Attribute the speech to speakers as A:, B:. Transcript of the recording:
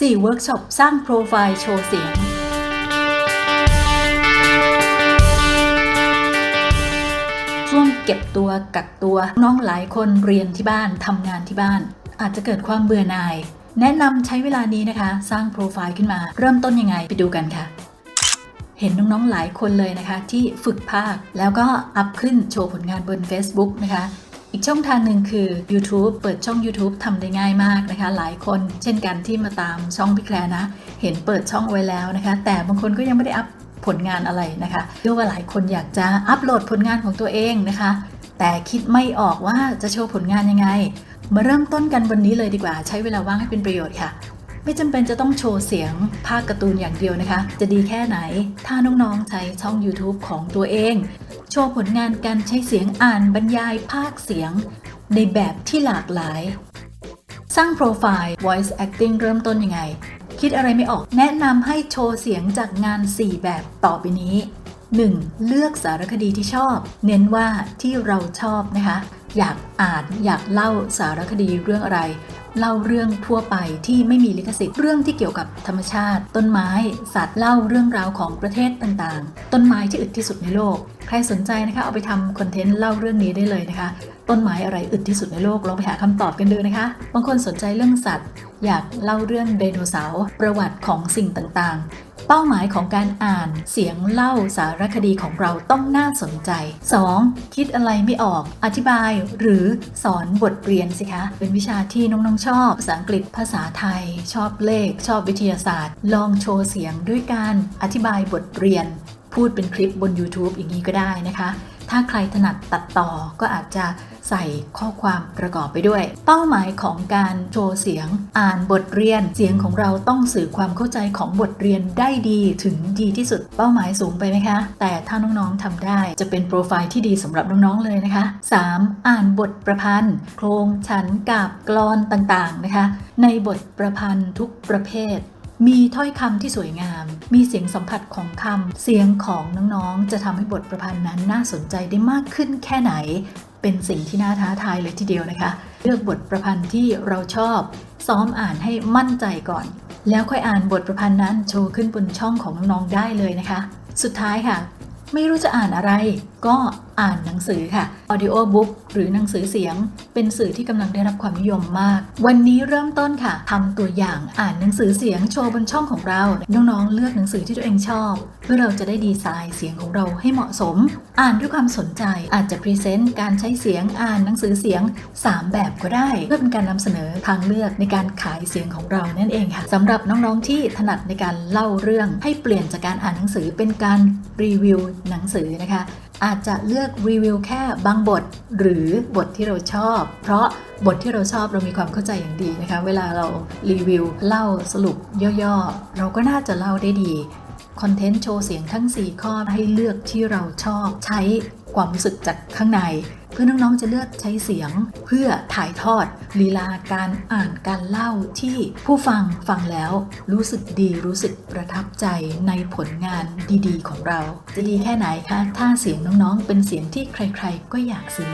A: 4เวิร์กช็อปสร้างโปรไฟล์โชว์เสียง ช่วงเก็บตัวกักตัวน้องหลายคนเรียนที่บ้านทำงานที่บ้าน อาจจะเกิดความเบื่อหน่าย แนะนำใช้เวลานี้นะคะ สร้างโปรไฟล์ขึ้นมา เริ่มต้นยังไงไปดูกันค่ะ เห็นน้องๆหลายคนเลยนะคะ ที่ฝึกภาคแล้วก็อัพขึ้นโชว์ผลงานบน Facebook นะคะ อีกช่องทางหนึ่งคือ YouTube เปิดช่อง YouTube ทำได้ง่ายมากนะคะ หลายคนเช่นกันที่มาตามช่องพี่แคลนะ เห็นเปิดช่องไว้แล้วนะคะ แต่บางคนก็ยังไม่ได้อัพผลงานอะไรนะคะเชื่อว่าหลายคนอยากจะอัพโหลดผลงานของตัวเองนะคะ แต่คิดไม่ออกว่าจะโชว์ผลงานยังไง มาเริ่มต้นกันวันนี้เลยดีกว่า ใช้เวลาว่างให้เป็นประโยชน์ค่ะไม่จำเป็นจะต้องโชว์เสียงภาคการ์ตูนอย่างเดียวนะคะ จะดีแค่ไหน ถ้าน้องๆใช้ช่อง YouTube ของตัวเอง โชว์ผลงานการใช้เสียงอ่านบรรยายภาคเสียง ในแบบที่หลากหลาย สร้างโปรไฟล์ voice acting เริ่มต้นยังไง คิดอะไรไม่ออกแนะนำให้โชว์เสียงจากงาน 4 แบบต่อไปนี้ 1. เลือกสารคดีที่ชอบ เน้นว่าที่เราชอบนะคะ อยากอ่านอยากเล่าสารคดีเรื่องอะไร เล่าเรื่องทั่วไปที่ไม่มีลิขสิทธิ์เรื่องที่เกี่ยวกับธรรมชาติ ต้นไม้ สัตว์เล่าเรื่องราวของประเทศต่างๆ ต้นไม้ที่อึดที่สุดในโลก ใครสนใจนะคะเอาไปทำคอนเทนต์เล่าเรื่องนี้ได้เลยนะคะ ต้นไม้อะไรอึดที่สุดในโลกลองไปหาคำตอบกันดูนะคะบางคนสนใจเรื่องสัตว์ อยากเล่าเรื่องไดโนเสาร์ประวัติของสิ่งต่างๆ เป้าหมายของการอ่านเสียงเล่าสารคดีของเราต้องน่าสนใจ 2. คิดอะไรไม่ออก อธิบายหรือสอนบทเรียนสิคะ เป็นวิชาที่น้องๆชอบ ภาษาอังกฤษภาษาไทย ชอบเลข ชอบวิทยาศาสตร์ ลองโชว์เสียงด้วยการอธิบายบทเรียน พูดเป็นคลิปบน YouTube อย่างนี้ก็ได้นะคะ ถ้าใครถนัดตัดต่อก็อาจจะใส่ข้อความประกอบไปด้วย เป้าหมายของการโชว์เสียงอ่านบทเรียน เสียงของเราต้องสื่อความเข้าใจของบทเรียนได้ดีถึงดีที่สุด เป้าหมายสูงไปไหมคะ แต่ถ้าน้องๆทำได้จะเป็นโปรไฟล์ที่ดีสำหรับน้องๆเลยนะคะ 3. อ่านบทประพันธ์ โครงฉันกาบกลอนต่างๆนะคะ ในบทประพันธ์ทุกประเภท มีถ้อยคำที่สวยงาม มีเสียงสัมผัสของคำ เสียงของน้องๆ จะทำให้บทประพันธ์นั้นน่าสนใจได้มากขึ้นแค่ไหน เป็นสิ่งที่น่าท้าทายเลยทีเดียวนะคะ เลือกบทประพันธ์ที่เราชอบ ซ้อมอ่านให้มั่นใจก่อน แล้วค่อยอ่านบทประพันธ์นั้นโชว์ขึ้นบนช่องของน้องๆได้เลยนะคะ สุดท้ายค่ะ ไม่รู้จะอ่านอะไร ก็อ่านหนังสือค่ะ audio book หรือหนังสือเสียง เป็นสื่อที่กำลังได้รับความนิยมมาก วันนี้เริ่มต้นค่ะทำตัวอย่างอ่านหนังสือเสียงโชว์บนช่องของเรา น้องๆ เลือกหนังสือที่ตัวเองชอบ เพื่อเราจะได้ดีไซน์เสียงของเราให้เหมาะสม อ่านด้วยความสนใจอาจจะพรีเซนต์การใช้เสียงอ่านหนังสือเสียง 3 แบบก็ได้ เพื่อเป็นการนำเสนอทางเลือกในการขายเสียงของเรานั่นเองค่ะสำหรับน้องๆที่ถนัดในการเล่าเรื่องให้เปลี่ยนจากการอ่านหนังสือเป็นการรีวิวหนังสือนะคะ อาจจะเลือกรีวิวแค่บางบท หรือบทที่เราชอบ เพราะบทที่เราชอบเรามีความเข้าใจอย่างดีนะคะ เวลาเรารีวิวเล่าสรุปย่อๆ เราก็น่าจะเล่าได้ดีคอนเทนต์โชว์เสียงทั้ง 4 ข้อให้เลือกที่เราชอบใช้ความรู้สึกจากข้างใน เพื่อน้องๆจะเลือกใช้เสียง เพื่อถ่ายทอดลีลาการอ่านการเล่าที่ผู้ฟังฟังแล้ว รู้สึกดีรู้สึกประทับใจในผลงานดีๆ ของเรา จะดีแค่ไหนคะถ้าเสียงน้องๆ เป็นเสียงที่ใครๆก็อยากซื้อ